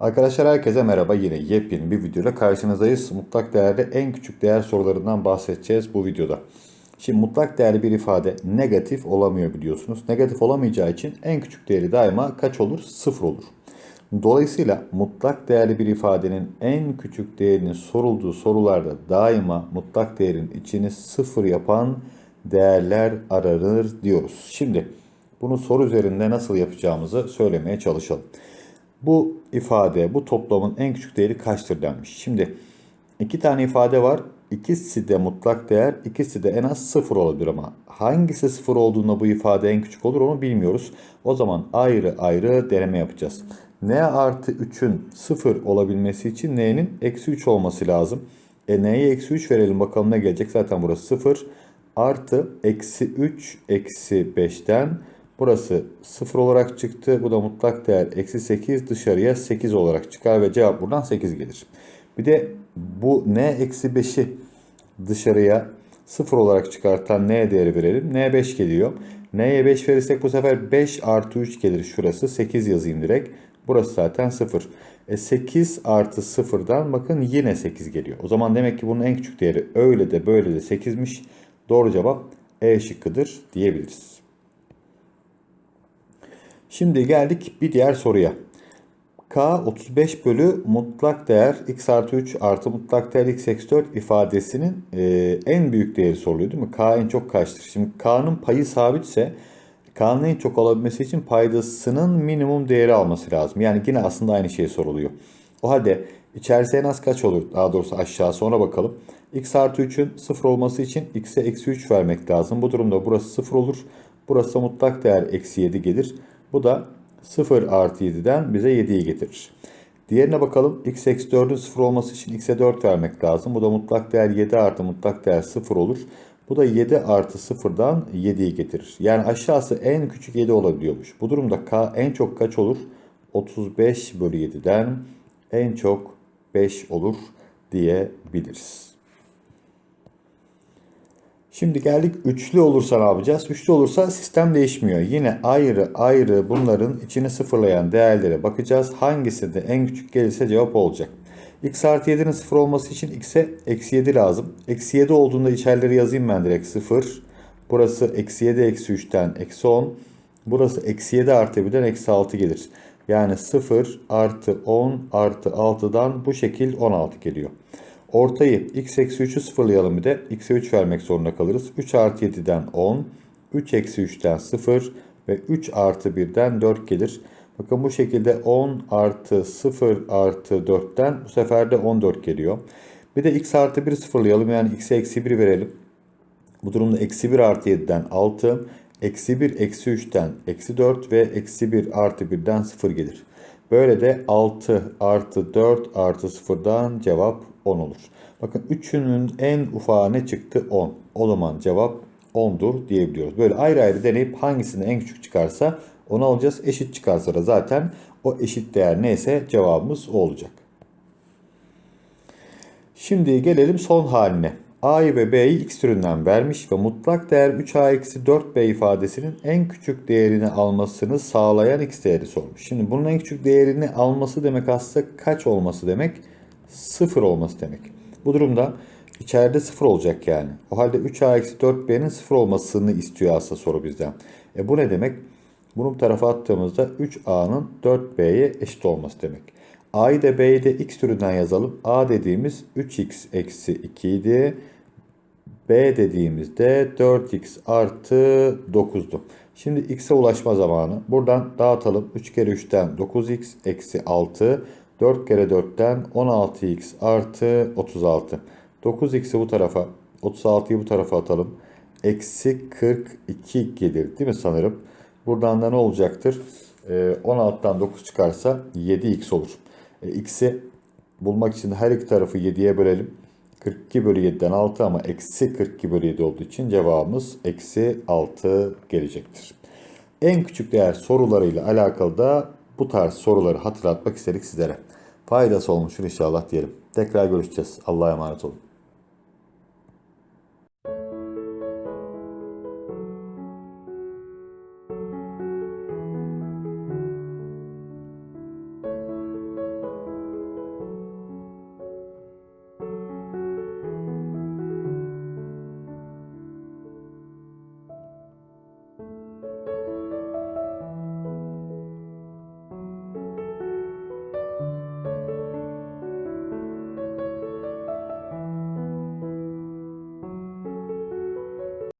Arkadaşlar herkese merhaba. Yine yepyeni bir videoyla karşınızdayız. Mutlak değerde en küçük değer sorularından bahsedeceğiz bu videoda. Şimdi mutlak değerli bir ifade negatif olamıyor biliyorsunuz. Negatif olamayacağı için en küçük değeri daima kaç olur? Sıfır olur. Dolayısıyla mutlak değerli bir ifadenin en küçük değerinin sorulduğu sorularda daima mutlak değerin içini sıfır yapan değerler aranır diyoruz. Şimdi bunu soru üzerinde nasıl yapacağımızı söylemeye çalışalım. Bu ifade, bu toplamın en küçük değeri kaçtır denmiş. Şimdi iki tane ifade var. İkisi de mutlak değer, ikisi de en az sıfır olabilir ama hangisi sıfır olduğunda bu ifade en küçük olur onu bilmiyoruz. O zaman ayrı ayrı deneme yapacağız. n artı 3'ün sıfır olabilmesi için n'nin eksi 3 olması lazım. E n'ye eksi 3 verelim bakalım ne gelecek. Zaten burası sıfır. Artı eksi 3 eksi 5'ten Burası 0 olarak çıktı. Bu da mutlak değer eksi 8 dışarıya 8 olarak çıkar ve cevap buradan 8 gelir. Bir de bu n eksi 5'i dışarıya 0 olarak çıkartan n değeri verelim. n 5 geliyor. n'ye 5 verirsek bu sefer 5 artı 3 gelir şurası. 8 yazayım direkt. Burası zaten 0. E 8 artı 0'dan bakın yine 8 geliyor. O zaman demek ki bunun en küçük değeri öyle de böyle de 8'miş. Doğru cevap E şıkkıdır diyebiliriz. Şimdi geldik bir diğer soruya. K 35 bölü mutlak değer x artı 3 artı mutlak değer x eksi 4 ifadesinin e, en büyük değeri soruluyor değil mi? K en çok kaçtır? Şimdi K'nın payı sabitse K'nın en çok olabilmesi için paydasının minimum değeri alması lazım. Yani yine aslında aynı şey soruluyor. O halde içerisi en az kaç olur? Daha doğrusu aşağı sonra bakalım. x artı 3'ün 0 olması için x'e eksi 3 vermek lazım. Bu durumda burası 0 olur. Burası mutlak değer eksi 7 gelir. Bu da 0 artı 7'den bize 7'yi getirir. Diğerine bakalım. x eksi 4'ün 0 olması için x'e 4 vermek lazım. Bu da mutlak değer 7 artı mutlak değer 0 olur. Bu da 7 artı 0'dan 7'yi getirir. Yani aşağısı en küçük 7 olabiliyormuş. Bu durumda k en çok kaç olur? 35 bölü 7'den en çok 5 olur diyebiliriz. Şimdi geldik üçlü olursa ne yapacağız? Üçlü olursa sistem değişmiyor. Yine ayrı ayrı bunların içini sıfırlayan değerlere bakacağız. Hangisi de en küçük gelirse cevap olacak. x artı 7'nin sıfır olması için x'e eksi 7 lazım. Eksi 7 olduğunda içerileri yazayım ben direkt sıfır. Burası eksi 7 eksi 3'ten eksi 10. Burası eksi 7 artı 1'den eksi 6 gelir. Yani 0 artı 10 artı 6'dan bu şekil 16 geliyor. Ortayı x eksi 3'ü sıfırlayalım bir de. x'e 3 vermek zorunda kalırız. 3 artı 7'den 10. 3 eksi 3'ten 0 ve 3 artı 1'den 4 gelir. Bakın bu şekilde 10 artı 0 artı 4'ten bu sefer de 14 geliyor. Bir de x artı 1'i sıfırlayalım. Yani x'e eksi 1 verelim. Bu durumda eksi 1 artı 7'den 6. Eksi 1 eksi 3'ten eksi 4 ve eksi 1 artı 1'den 0 gelir. Böyle de 6 artı 4 artı 0'dan cevap 10 olur. Bakın üçünün en ufağı ne çıktı? 10. O zaman cevap 10'dur diyebiliyoruz. Böyle ayrı ayrı deneyip hangisini en küçük çıkarsa onu alacağız. Eşit çıkarsa da zaten o eşit değer neyse cevabımız o olacak. Şimdi gelelim son haline. A'yı ve B'yi x türünden vermiş ve mutlak değer 3A-4B ifadesinin en küçük değerini almasını sağlayan x değeri sormuş. Şimdi bunun en küçük değerini alması demek aslında kaç olması demek? 0 olması demek. Bu durumda içeride 0 olacak yani. O halde 3A-4B'nin 0 olmasını istiyor aslında soru bizden. E bu ne demek? Bunu bu tarafa attığımızda 3A'nın 4B'ye eşit olması demek. A'yı da B'yi de x türünden yazalım. A dediğimiz 3x eksi 2 idi. B dediğimizde 4x artı 9'du. Şimdi x'e ulaşma zamanı. Buradan dağıtalım. 3 kere 3'ten 9x eksi 6. 4 kere 4'ten 16x artı 36. 9x'i bu tarafa 36'yı bu tarafa atalım. Eksi 42 gelir değil mi sanırım? Buradan da ne olacaktır? 16'dan ee, 9 çıkarsa 7x olur. E, x'i bulmak için her iki tarafı 7'ye bölelim. 42 bölü 7'den 6 ama eksi 42 bölü 7 olduğu için cevabımız eksi 6 gelecektir. En küçük değer sorularıyla alakalı da bu tarz soruları hatırlatmak istedik sizlere. Faydası olmuştur inşallah diyelim. Tekrar görüşeceğiz. Allah'a emanet olun.